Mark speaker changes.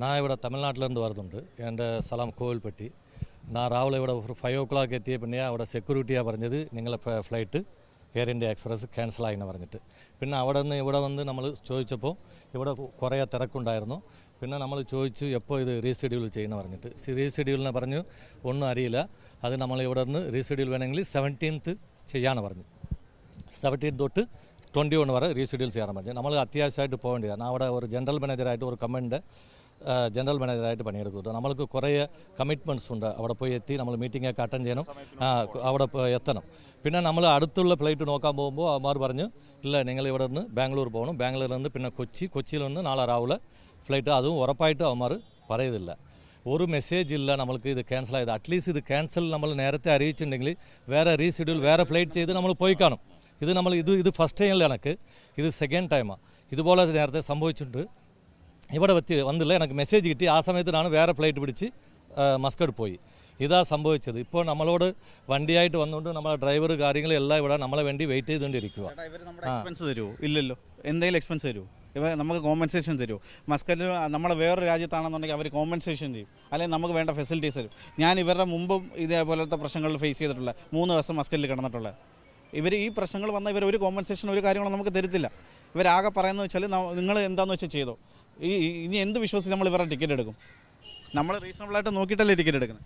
Speaker 1: நான் இவட தமிழ்நாட்டிலேருந்து வரதுண்டு என் സ്ഥലം കോവിൽപ്പെട്ടി நான் ராவில இவட ஒரு ஃபைவ் ஓ ക്ലോക്ക് എത്തിയ പിന്നെ അവിടെ സെക്യൂരിറ്റിയാ പറഞ്ഞത്. നിങ്ങളെ ഫ്ലൈറ്റ് എയർ ഇന്ത്യ എക്സ്പ്രസ് ക്യാൻസലായിന്ന് പറഞ്ഞിട്ട്. പിന്നെ അവിടെ നിന്ന് ഇവിടെ വന്ന് നമ്മൾ ചോദിച്ചപ്പോൾ ഇവിടെ കുറേ തിരക്കുണ്ടായിരുന്നു. പിന്നെ നമ്മൾ ചോദിച്ചു എപ്പോൾ ഇത് റീഷെഡ്യൂൾ ചെയ്യുമെന്ന് പറഞ്ഞിട്ട്? റീഷെഡ്യൂളിനെ പറഞ്ഞു ഒന്നും അറിയില്ല. അത് നമ്മൾ ഇവിടെ നിന്ന് റീഷെഡ്യൂൾ വേണമെങ്കിൽ സെവന്റീൻത്ത് ചെയ്യാമെന്ന് പറഞ്ഞു. സെവന്റീൻ തൊട്ട് ട്വന്റി വൺ വരെ റീഷെഡ്യൂൾ ചെയ്യാൻ പറഞ്ഞു. നമ്മൾ അത്യാവശ്യമായിട്ട് പോകേണ്ടതാണ് അവിടെ ഒരു ജനറൽ മാനേജറായിട്ട് ഒരു കമ്പനിന്റെ ജനറൽ മാനേജറായിട്ട് പണിയെടുക്കുന്നത് നമ്മൾക്ക് കുറേ കമ്മിറ്റ്മെന്റ്സ് ഉണ്ട്. അവിടെ പോയി എത്തി നമ്മൾ മീറ്റിംഗ് ഒക്കെ അറ്റൻഡ് ചെയ്യണം അവിടെ എത്തണം. പിന്നെ നമ്മൾ അടുത്തുള്ള ഫ്ലൈറ്റ് നോക്കാൻ പോകുമ്പോൾ അവന്മാർ പറഞ്ഞു ഇല്ല നിങ്ങൾ ഇവിടെ നിന്ന് ബാംഗ്ലൂർ പോകണം. ബാംഗ്ലൂരിൽ നിന്ന് പിന്നെ കൊച്ചി കൊച്ചിയിൽ നിന്ന് നാളെ രാവിലെ ഫ്ലൈറ്റ് അതും ഉറപ്പായിട്ട് അവന്മാർ പറയുന്നില്ല ഒരു മെസ്സേജ് ഇല്ല നമ്മൾക്ക് ഇത് ക്യാൻസൽ ആയത്. അറ്റ്ലീസ്റ്റ് ഇത് ക്യാൻസൽ നമ്മൾ നേരത്തെ അറിയിച്ചിട്ടുണ്ടെങ്കിൽ വേറെ റീഷെഡ്യൂൾ വേറെ ഫ്ലൈറ്റ് ചെയ്ത് നമ്മൾ പോയി കാണും. ഇത് നമ്മൾ ഇത് ഇത് ഫസ്റ്റ് ടൈമിൽ കണക്ക്. ഇത് സെക്കൻഡ് ടൈമാണ് ഇതുപോലെ നേരത്തെ സംഭവിച്ചിട്ടുണ്ട്. ഇവിടെ വെച്ച് വന്നില്ല. എനിക്ക് മെസ്സേജ് കിട്ടി. ആ സമയത്തിനാണ് വേറെ ഫ്ലൈറ്റ് പിടിച്ച് മസ്കഡ് പോയി. ഇതാ സംഭവിച്ചത്. ഇപ്പോൾ നമ്മളോട് വണ്ടിയായിട്ട് വന്നുകൊണ്ട് നമ്മളെ ഡ്രൈവർ കാര്യങ്ങളെല്ലാം ഇവിടെ നമ്മളെ വേണ്ടി വെയിറ്റ് ചെയ്തുകൊണ്ടിരിക്കുക
Speaker 2: എക്സ്പെൻസ് തരുമോ ഇല്ലല്ലോ. എന്തെങ്കിലും എക്സ്പെൻസ് തരുമോ ഇവ നമുക്ക് കോമ്പൻസേഷൻ തരുമോ മസ്കറ്റ് നമ്മൾ വേറൊരു രാജ്യത്താണെന്നുണ്ടെങ്കിൽ അവർ കോമ്പൻസേഷൻ ചെയ്യും. അല്ലെങ്കിൽ നമുക്ക് വേണ്ട ഫെസിലിറ്റീസ് തരും. ഞാൻ ഇവരുടെ മുമ്പും ഇതേപോലത്തെ പ്രശ്നങ്ങൾ ഫേസ് ചെയ്തിട്ടുള്ള മൂന്ന് ദിവസം മസ്കറ്റിൽ കിടന്നിട്ടുള്ള. ഇവർ ഈ പ്രശ്നങ്ങൾ വന്നാൽ ഇവർ ഒരു കോമ്പൻസേഷൻ ഒരു കാര്യങ്ങളും നമുക്ക് തരത്തില്ല. ഇവരാകെ പറയുന്നത് വെച്ചാൽ നിങ്ങൾ എന്താണെന്ന് വെച്ചാൽ ചെയ്തോ? ഈ- ഇനി എന്ത് വിശ്വസിച്ച് നമ്മൾ ഇവരുടെ ടിക്കറ്റ് എടുക്കും? നമ്മൾ റീസണബിൾ ആയിട്ട് നോക്കിയിട്ടല്ലേ ടിക്കറ്റ് എടുക്കുന്നത്?